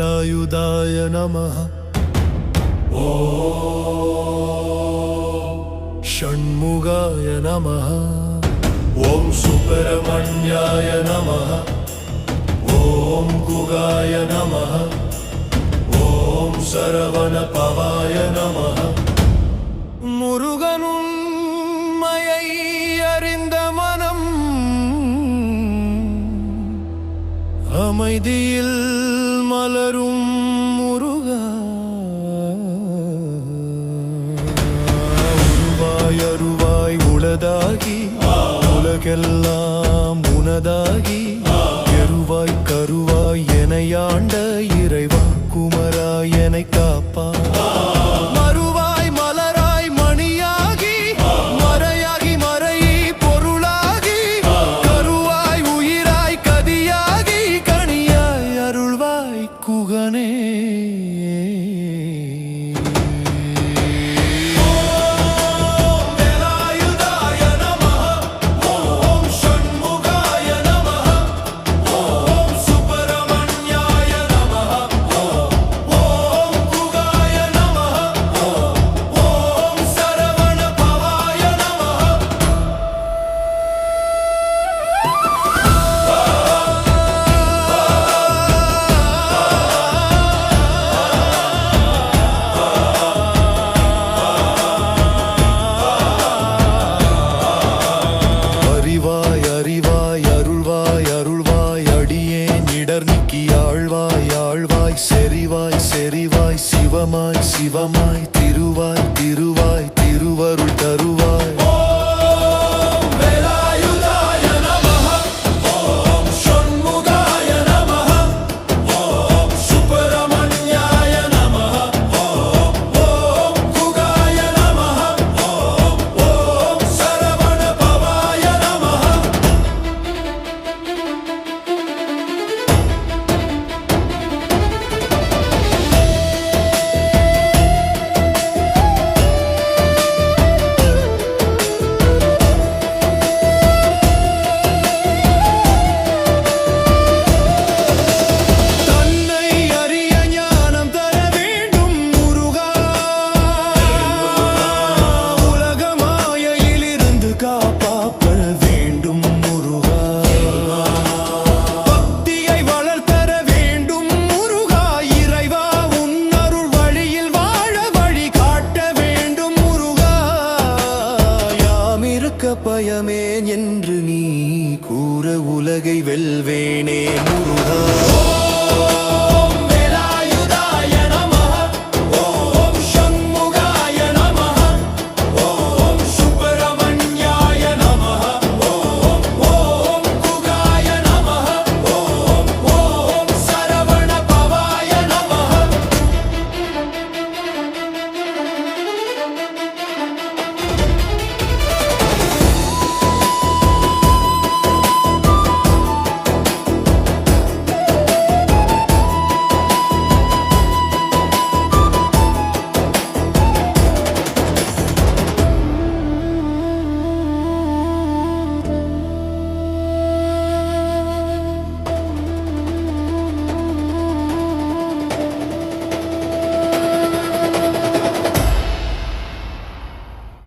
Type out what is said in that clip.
വേലായുധായ നമ. ഓ ഷൺമുഖായ നമ. ഓം സുബ്രഹ്മണ്യായ നമ. ഓം കുഗായ നമ. ഓം സരവണ പവായ നമ. മുരുകനും മയൈ അറിന്ത മനം. அமைதியில் மலரும் முருகா. உருவாய் அருவாய் உளதாகி உலகெல்லாம் உனதாகி எருவாய் கருவாய் எனையாண்ட முகனே சிவமாய் சிவமாய் திருவாய் திருவாய். அபயமேன் என்று நீ கூற உலகை வெல்வேனே முருகா.